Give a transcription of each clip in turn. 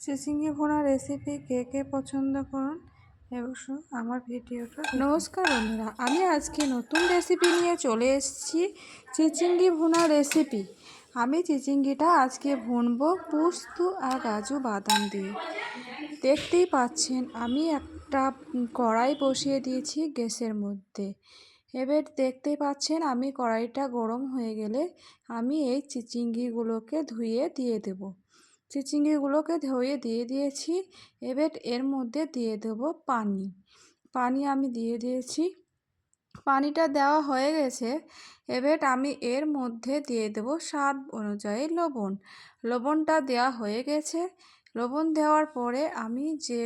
চিচিঙ্গি ভোনা রেসিপি কে কে পছন্দ করুন অবশ্য আমার ভিডিওটা নমস্কার বন্ধুরা, আমি আজকে নতুন রেসিপি নিয়ে চলে এসেছি, চিচিঙ্গি ভুনা রেসিপি আমি চিচিঙ্গিটা আজকে ভুনবো পুস্ত আর কাজু বাদাম দিয়ে। দেখতেই পাচ্ছেন, আমি একটা কড়াই বসিয়ে দিয়েছি গ্যাসের মধ্যে। এবার দেখতেই পাচ্ছেন, আমি কড়াইটা গরম হয়ে গেলে আমি এই চিচিঙ্গিগুলোকে ধুয়ে দিয়ে দেবো। চিচিঙ্গিগুলোকে ধুয়ে দিয়ে দিয়েছি। এবার এর মধ্যে দিয়ে দেবো পানি। পানি আমি দিয়ে দিয়েছি। পানিটা দেওয়া হয়ে গেছে। এবার আমি এর মধ্যে দিয়ে দেবো স্বাদ অনুযায়ী লবণ। লবণটা দেওয়া হয়ে গেছে। লবণ দেওয়ার পরে আমি যে,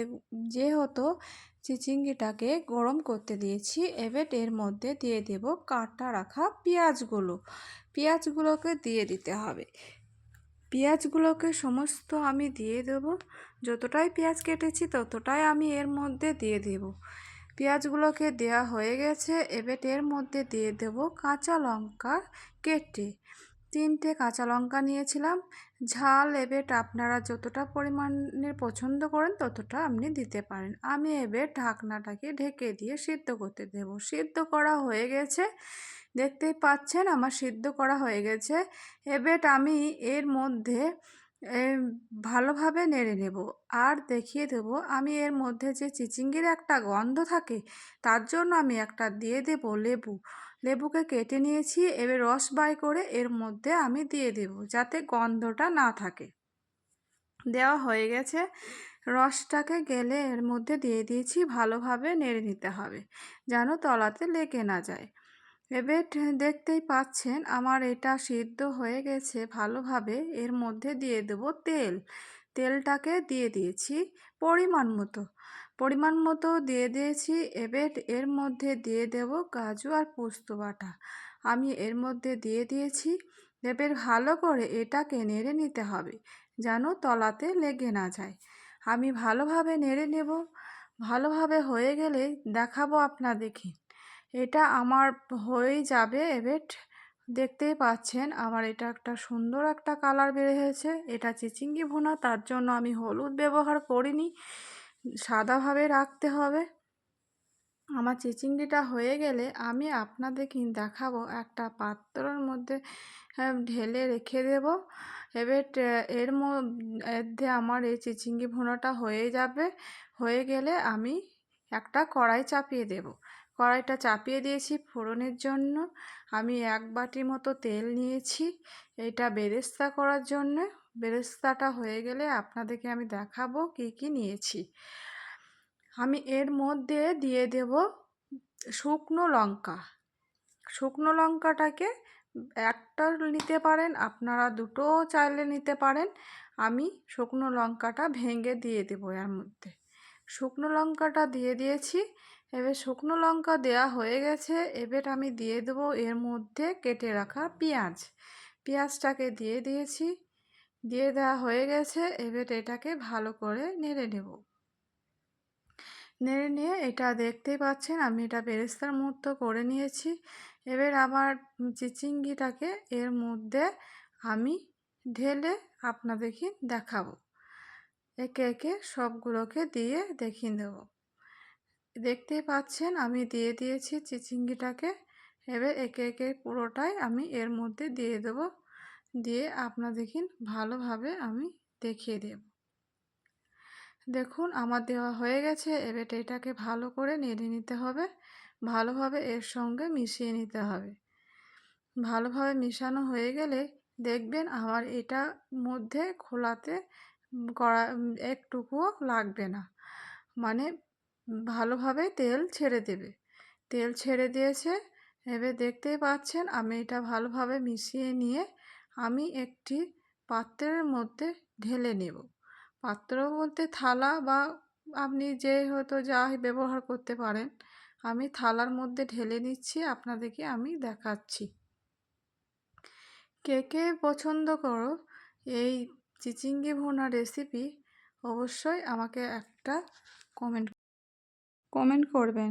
যেহেতু চিচিঙ্গিটাকে গরম করতে দিয়েছি, এবার এর মধ্যে দিয়ে দেব কাটা রাখা পেঁয়াজগুলো। পেঁয়াজগুলোকে দিয়ে দিতে হবে। পেঁয়াজগুলোকে সমস্ত আমি দিয়ে দেবো। যতটাই পেঁয়াজ কেটেছি ততটাই আমি এর মধ্যে দিয়ে দেব। পেঁয়াজগুলোকে দেওয়া হয়ে গেছে, এবার এর মধ্যে দিয়ে দেব কাঁচা লঙ্কা কেটে। তিনটে কাঁচা লঙ্কা নিয়েছিলাম। ঝাল এবেট আপনারা যতটা পরিমাণের পছন্দ করেন ততটা আপনি দিতে পারেন। আমি এবার ঢাকনাটাকে ঢেকে দিয়ে সিদ্ধ করতে দেব। সিদ্ধ করা হয়ে গেছে। দেখতেই পাচ্ছেন আমার সিদ্ধ করা হয়ে গেছে। এবার আমি এর মধ্যে ভালোভাবে নেড়ে নেব। আর দেখিয়ে দেব, আমি এর মধ্যে যে চিচিঙ্গির একটা গন্ধ থাকে, তার জন্য আমি একটা দিয়ে দেব লেবু। লেবুকে কেটে নিয়েছি, এবার রস বাই করে এর মধ্যে আমি দিয়ে দেব, যাতে গন্ধটা না থাকে। দেওয়া হয়ে গেছে। রসটাকে গেলে এর মধ্যে দিয়ে দিয়েছি, ভালোভাবে নেড়ে নিতে হবে, যেন তলাতে লেগে না যায়। এবার দেখতেই পাচ্ছেন আমার এটা সিদ্ধ হয়ে গেছে ভালোভাবে। এর মধ্যে দিয়ে দেব তেল। তেলটাকে দিয়ে দিয়েছি পরিমাণ মতো। পরিমাণ মতো দিয়ে দিয়েছি, এবার এর মধ্যে দিয়ে দেব কাজু আর পোস্ত বাটা। আমি এর মধ্যে দিয়ে দিয়েছি, এবার ভালো করে এটাকে নেড়ে নিতে হবে যেন তলাতে লেগে না যায়। আমি ভালোভাবে নেড়ে নেব। ভালোভাবে হয়ে গেলে দেখাবো আপনাদেরকে। এটা আমার হয়েই যাবে, এবার দেখতেই পাচ্ছেন আমার এটা একটা সুন্দর একটা কালার বের হয়েছে। এটা চিচিঙ্গি ভুনা, তার জন্য আমি হলুদ ব্যবহার করিনি সাদাভাবে রাখতে হবে। আমার চিচিঙ্গিটা হয়ে গেলে আমি আপনাদেরকে দেখাবো, একটা পাত্রর মধ্যে ঢেলে রেখে দেব। এবার এর মধ্যে আমার এই চিচিঙ্গি ভুনাটা হয়ে যাবে, হয়ে গেলে আমি একটা কড়াই চাপিয়ে দেব। কড়াইটা চাপিয়ে দিয়েছি ফোড়নের জন্য। আমি এক বাটি মতো তেল নিয়েছি। এটা বেরেস্তা করার জন্য। বেরেস্তাটা হয়ে গেলে আপনাদেরকে আমি দেখাবো কি কি নিয়েছি। আমি এর মধ্যে দিয়ে দেব শুকনো লঙ্কা। শুকনো লঙ্কাটাকে একটা নিতে পারেন, আপনারা দুটো চাইলে নিতে পারেন। আমি শুকনো লঙ্কাটা ভেঙে দিয়ে দেবো এর মধ্যে। শুকনো লঙ্কাটা দিয়ে দিয়েছি। এবার শুকনো লঙ্কা দেওয়া হয়ে গেছে। এবার আমি দিয়ে দেবো এর মধ্যে কেটে রাখা পেঁয়াজ। পেঁয়াজটাকে দিয়ে দিয়েছি। দিয়ে দেওয়া হয়ে গেছে। এবার এটাকে ভালো করে নেড়ে নেব। নেড়ে নিয়ে এটা দেখতেই পাচ্ছেন, আমি এটা বেরেস্তার মতো করে নিয়েছি। এবার আমার চিচিঙ্গিটাকে এর মধ্যে আমি ঢেলে আপনাদেরকে দেখাবো। একে একে সবগুলোকে দিয়ে দেখিয়ে দেবো। দেখতেই পাচ্ছেন, আমি দিয়ে দিয়েছি চিচিঙ্গিটাকে। এবার একে একে পুরোটাই আমি এর মধ্যে দিয়ে দেব। দিয়ে আপনাদেরকে ভালোভাবে আমি দেখিয়ে দেব। দেখুন, আমার দেওয়া হয়ে গেছে। এবার এটাকে ভালো করে নেড়ে নিতে হবে। ভালোভাবে এর সঙ্গে মিশিয়ে নিতে হবে। ভালোভাবে মিশানো হয়ে গেলে দেখবেন আমার এটা মধ্যে খোলাতে করা একটুকুও লাগবে না। মানে ভালোভাবে তেল ছেড়ে দেবে। তেল ছেড়ে দিয়েছে, এবার দেখতেই পাচ্ছেন আমি এটা ভালোভাবে মিশিয়ে নিয়ে আমি একটি পাত্রের মধ্যে ঢেলে নেব। পাত্র বলতে থালা বা আপনি যে হয়তো যা ব্যবহার করতে পারেন, আমি থালার মধ্যে ঢেলে নিচ্ছি, আপনাদেরকে আমি দেখাচ্ছি। কে কে পছন্দ করো, এই চিচিঙ্গি ভুনা রেসিপি অবশ্যই আমাকে একটা কমেন্ট কমেন্ট করবেন।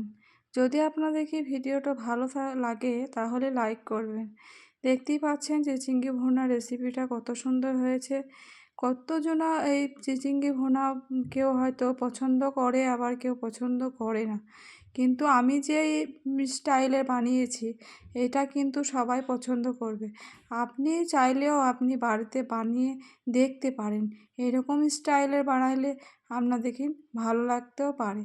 যদি আপনাদেরকে ভিডিওটা ভালো লাগে তাহলে লাইক করবেন। দেখতেই পাচ্ছেন যে চিংড়ি ভুনা রেসিপিটা কত সুন্দর হয়েছে। কতজনা এই চিচিঙ্গি ভোনা কেউ হয়তো পছন্দ করে, আবার কেউ পছন্দ করে না। কিন্তু আমি যে স্টাইলে বানিয়েছি, এটা কিন্তু সবাই পছন্দ করবে। আপনি চাইলেও আপনি বাড়িতে বানিয়ে দেখতে পারেন। এরকম স্টাইলের বানাইলে আপনাদের ভালো লাগতেও পারে।